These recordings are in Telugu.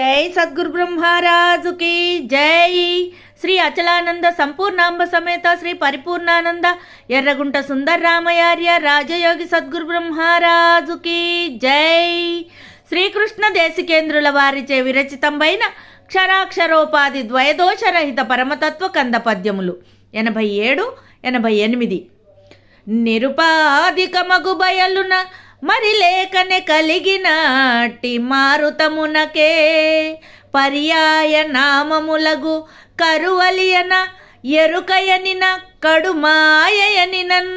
జై సద్గురు బ్రహ్మరాజుకి జై. శ్రీ అచలానంద సంపూర్ణాంబ సమేత శ్రీ పరిపూర్ణానంద ఎర్రగుంట సుందర రామయార్య రాజయోగి సద్గురు బ్రహ్మరాజుకి జై. శ్రీకృష్ణ దేశికేంద్రుల వారిచే విరచితంబైన క్షరాక్షరోపాధి ద్వయదోషరహిత పరమతత్వ కంద పద్యములు. ఎనభై ఏడు ఎనభై ఎనిమిది. నిరుపాధికమగు బయలున మరి లేకనే కలిగినట్టి మారుతమునకే పర్యాయ నామములగు కరువలియన ఎరుకయనిన కడుమాయయనినన్.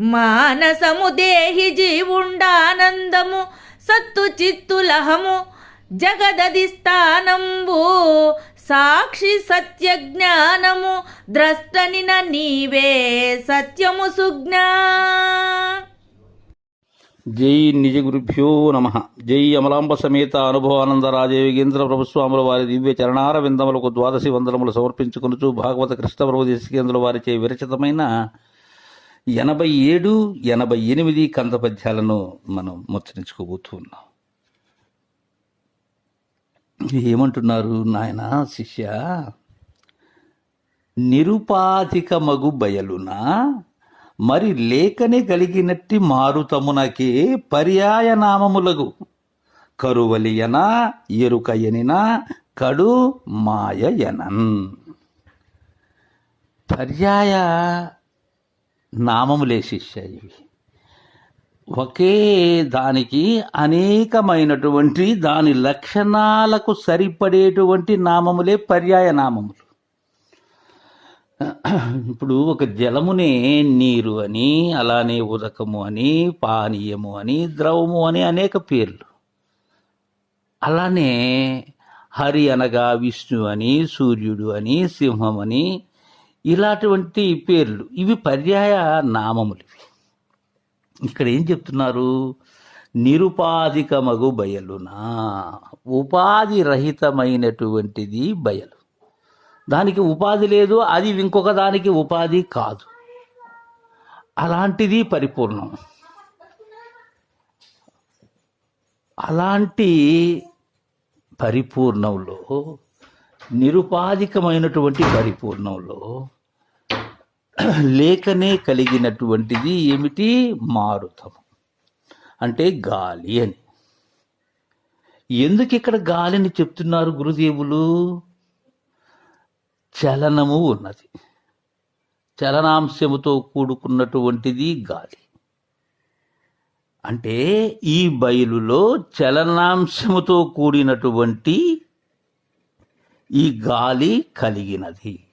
మానసము దేహి జీవుండానందము సత్తు చిత్తులహము జగదధిస్థానంబు సాక్షి సత్య జ్ఞానము ద్రష్టనిన నీవే సత్యము సుజ్ఞా. జై నిజ గురుభ్యో నమ. జై అమలాంబ సమేత అనుభవానంద రాజయోగేంద్ర ప్రభుస్వాముల వారి దివ్య చరణార విందములకు ద్వాదశి వందనములు సమర్పించుకునుచు భాగవత కృష్ణ ప్రభు దేశికేంద్రుల వారిచే విరచితమైన ఎనభై ఏడు ఎనభై ఎనిమిది కంద పద్యాలను మనం ముచ్చరించుకోబోతున్నాం ఏమంటున్నారు నాయన శిష్య? నిరుపాధిక మగు మరి లేకనే కలిగినట్టి మారుతమునకే పర్యాయ నామములగు. కరువలియన ఎరుకయనిన కడు మాయయనన్. పర్యాయ నామములే శిష్య ఇవి. ఒకే దానికి అనేకమైనటువంటి దాని లక్షణాలకు సరిపడేటువంటి నామములే పర్యాయ నామములు. ఇప్పుడు ఒక జలమునే నీరు అని అలానే ఉదకము అని పానీయము అని ద్రవము అని అనేక పేర్లు. అలానే హరి అనగా విష్ణు అని సూర్యుడు అని సింహం అని ఇలాంటి పేర్లు. ఇవి పర్యాయ నామములు. ఇవి ఇక్కడ ఏం చెప్తున్నారు? నిరుపాధికమగు బయలునా ఉపాధి రహితమైనటువంటిది బయలు. దానికి ఉపాధి లేదు అది ఇంకొక దానికి ఉపాధి కాదు. అలాంటిది పరిపూర్ణం. అలాంటి పరిపూర్ణంలో నిరుపాధికమైనటువంటి పరిపూర్ణంలో లేకనే కలిగినటువంటిది ఏమిటి? మారుతం అంటే గాలి అని. ఎందుకు ఇక్కడ గాలిని చెప్తున్నారు గురుదేవులు? చలనము ఉన్నది. చలనాంశముతో కూడుకున్నటువంటిది గాలి. అంటే ఈ బయలులో చలనాంశముతో కూడినటువంటి ఈ గాలి కలిగినది.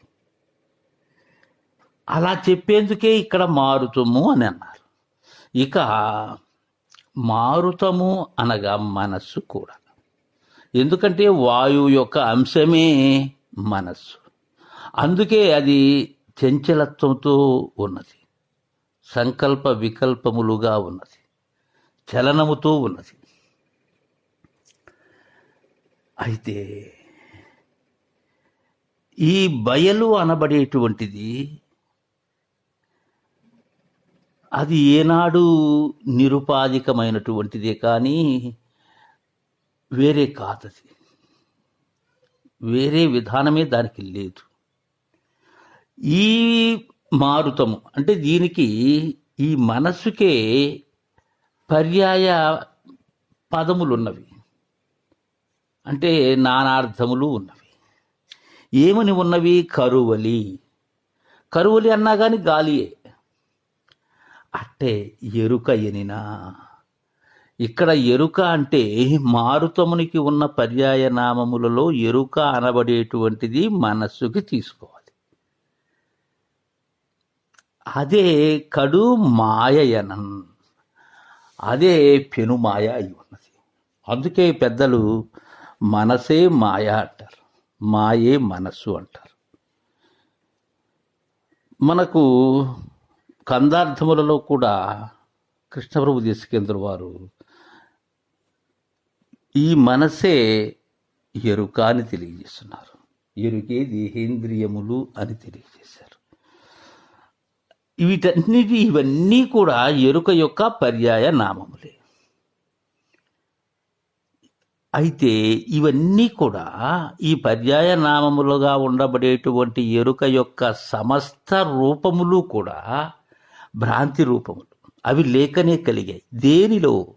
అలా చెప్పేందుకే ఇక్కడ మారుతము అని అన్నారు. ఇక మారుతము అనగా మనస్సు కూడా. ఎందుకంటే వాయువు యొక్క అంశమే మనస్సు. అందుకే అది చంచలత్వంతో ఉన్నది. సంకల్ప వికల్పములుగా ఉన్నది. చలనముతో ఉన్నది. అయితే ఈ బయలు అనబడేటువంటిది అది ఏనాడు నిరుపాధికమైనటువంటిదే కానీ వేరే కాదది. వేరే విధానమే దానికి లేదు. ఈ మారుతము అంటే దీనికి ఈ మనస్సుకే పర్యాయ పదములు ఉన్నవి అంటే నానార్థములు ఉన్నవి. ఏమని ఉన్నవి? కరువలి. కరువలి అన్నా కానీ గాలియే. అట్టే ఎరుక ఎనినా? ఇక్కడ ఎరుక అంటే మారుతమునికి ఉన్న పర్యాయ నామములలో ఎరుక అనబడేటువంటిది మనస్సుకి తీసుకోవాలి. అదే కడు మాయయనన్ అదే పెనుమాయ అయి ఉన్నది. అందుకే పెద్దలు మనసే మాయ అంటారు. మాయే మనస్సు అంటారు. మనకు కందార్థములలో కూడా కృష్ణప్రభు దేశకేంద్ర వారు. ఈ మనసే ఎరుక అని తెలియజేస్తున్నారు. ఎరుకే దేహేంద్రియములు అని తెలియజేశారు. వీటన్నిటి ఇవన్నీ కూడా ఎరుక యొక్క పర్యాయ నామములే. అయితే ఇవన్నీ కూడా ఈ పర్యాయ నామములుగా ఉండబడేటువంటి ఎరుక యొక్క సమస్త రూపములు కూడా భ్రాంతి రూపములు. అవి లేకనే కలిగాయి. దేనిలో?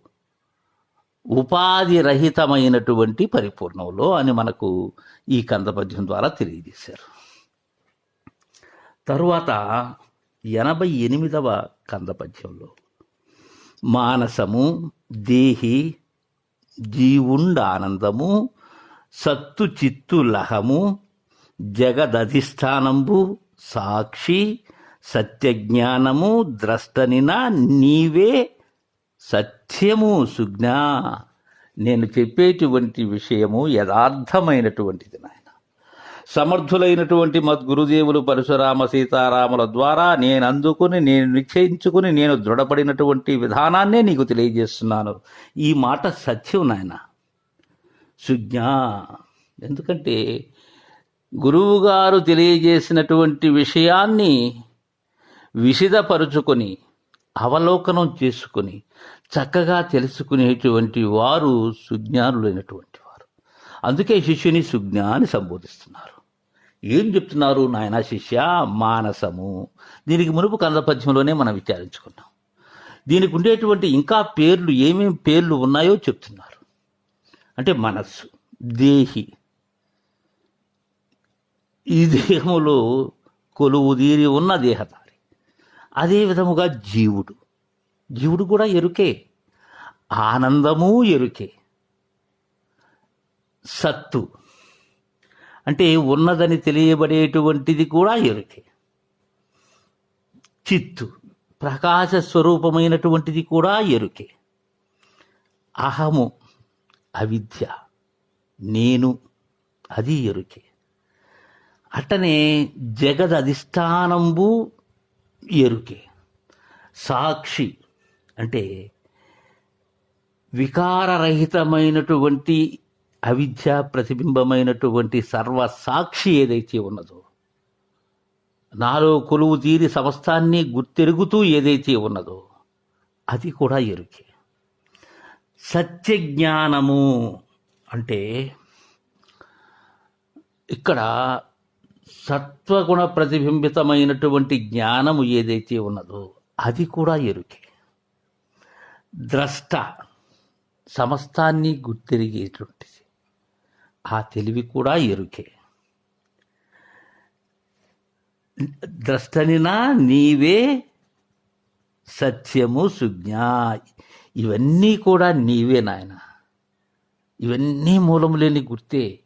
ఉపాధి రహితమైనటువంటి పరిపూర్ణంలో అని మనకు ఈ కందపద్యం ద్వారా తెలియజేశారు. తరువాత ఎనభై ఎనిమిదవ కందపద్యంలో మానసము దేహి జీవుండానందము సత్తు చిత్తు లహము జగదధిష్టానంబు సాక్షి సత్యజ్ఞానము ద్రష్టనినా నీవే సత్యము సుజ్ఞా. నేను చెప్పేటువంటి విషయము యథార్థమైనటువంటిది నాయన. సమర్థులైనటువంటి మద్గురుదేవులు పరశురామ సీతారాముల ద్వారా నేను అందుకుని నేను నిశ్చయించుకుని నేను దృఢపడినటువంటి విధానాన్నే నీకు తెలియజేస్తున్నాను. ఈ మాట సత్యం నాయన. సుజ్ఞా. ఎందుకంటే గురువుగారు తెలియజేసినటువంటి విషయాన్ని విషిదపరుచుకొని అవలోకనం చేసుకుని చక్కగా తెలుసుకునేటువంటి వారు సుజ్ఞానులైనటువంటి వారు. అందుకే శిష్యుని సుజ్ఞాని సంబోధిస్తున్నారు. ఏం చెప్తున్నారు నాయన శిష్య? మానసము. దీనికి మునుపు కందపద్యంలోనే మనం విచారించుకున్నాం. దీనికి ఉండేటువంటి ఇంకా పేర్లు ఏమేమి పేర్లు ఉన్నాయో చెప్తున్నారు. అంటే మనస్సు దేహి. ఈ దేహములో కొలువు తీరి ఉన్న దేహత. అదే విధముగా జీవుడు. జీవుడు కూడా ఎరుకే. ఆనందము ఎరుకే. సత్తు. అంటే ఉన్నదని తెలియబడేటువంటిది కూడా ఎరుకే. చిత్తు. ప్రకాశ స్వరూపమైనటువంటిది కూడా ఎరుకే. అహము. అవిద్య. నేను. అది ఎరుకే. అట్టనే జగదధిష్టానంబు ఎరుకే. సాక్షి అంటే వికారరహితమైనటువంటి అవిద్య ప్రతిబింబమైనటువంటి సర్వ సాక్షి ఏదైతే ఉన్నదో నాలో కొలువు తీరి సమస్తాన్ని గుర్తెరుగుతూ ఏదైతే ఉన్నదో అది కూడా ఎరుకే. సత్యజ్ఞానము అంటే ఇక్కడ సత్వగుణ ప్రతిబింబితమైనటువంటి జ్ఞానము ఏదైతే ఉన్నదో అది కూడా ఎరుకే. ద్రష్ట సమస్తాన్ని గుర్తెరిగేటువంటిది. ఆ తెలివి కూడా ఎరుకే. ద్రష్టనినా నీవే సత్యము సుజ్ఞ ఇవన్నీ కూడా నీవే నాయన. ఇవన్నీ మూలము లేని గుర్తే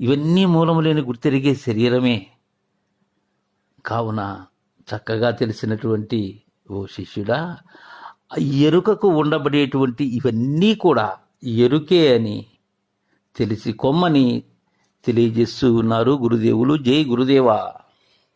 ఇవన్నీ మూలము లేని గుర్తెరిగే శరీరమే. కావున చక్కగా తెలిసినటువంటి ఓ శిష్యుడా ఆ ఎరుకకు ఉండబడేటువంటి ఇవన్నీ కూడా ఎరుకే అని తెలిసి కొమ్మని తెలియజేస్తూ ఉన్నారు గురుదేవులు. జై గురుదేవా.